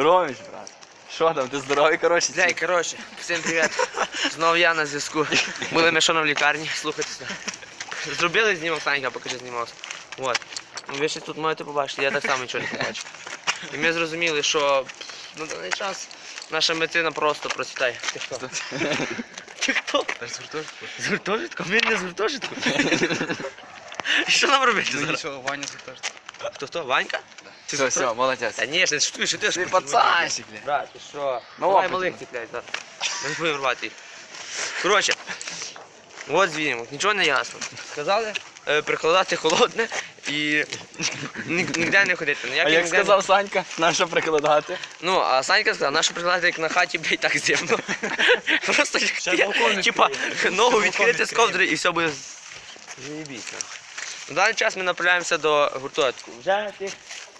Роміч, брат. Що там, ти здоровий, коротше? Дай, коротше, всім привіт. Знову я на зв'язку. Були ми що в лікарні, слухайтеся. Зробили знімок, Санька, покажи знімок. От. Ну, Ви ще тут можете побачити, я так само нічого не побачив. І ми зрозуміли, що на даний час наша медицина просто процвітає. Ти хто? Ти хто? Ж гуртожитку. З гуртожитку? Ми не з гуртожитку. І Що нам робити Ну зараз? нічого, Ваня з гуртожитку. Хто хто? Ванька? Все, все, молодець. Та ні, ж не шутуй, що ти Ти пацанчик, бля. Брат, ти що? Ну, Давай опит. малих ціпляй, так. Ми не будемо рвати їх. Коротше, от звінок, нічого не ясно. Сказали е, прикладати холодне і ні- ніде не ходити. А Ніяких як ніде сказав Санька, на що прикладати? Ну, а Санька сказав, нащо прикладати як на хаті, блядь, так зимно. Просто типа, ногу відкрити з ковдри і все буде заєбісь. На даний час ми направляємося до гуртожитку. Вже тих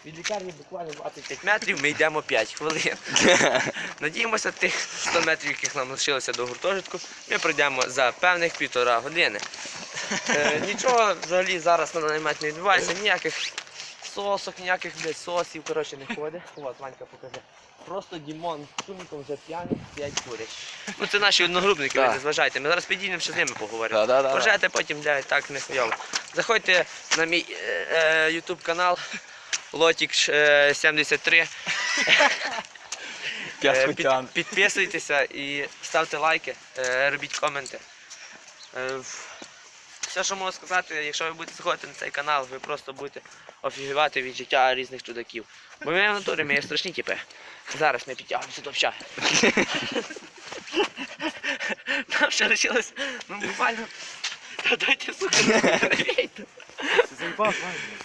від лікарні буквально 25 метрів, ми йдемо 5 хвилин. Надіємося, тих 100 метрів, яких нам лишилося до гуртожитку, ми пройдемо за певних півтора години. Е, нічого взагалі зараз на даний момент не відбувається, ніяких сосок, ніяких блядь, сосів, коротше, не ходить. От, Ванька покаже. Просто Дімон з вже п'яний, п'ять курять. Ну це наші одногрупники, ви не зважайте. Ми зараз підійдемо, ще з ними поговоримо. Пожете потім, блядь, так не хуйово. Заходьте на мій е, е, YouTube канал Лотік 73. Я Е, схотян. під- підписуйтеся і ставте лайки, е, робіть коменти. Все, що можу сказати, якщо ви будете заходити на цей канал, ви просто будете офігівати від життя різних чудаків. Бо ми в натурі, ми є страшні типи. Зараз ми підтягнемося до общаги. Там ще лишилось, ну буквально. Та дайте сука, не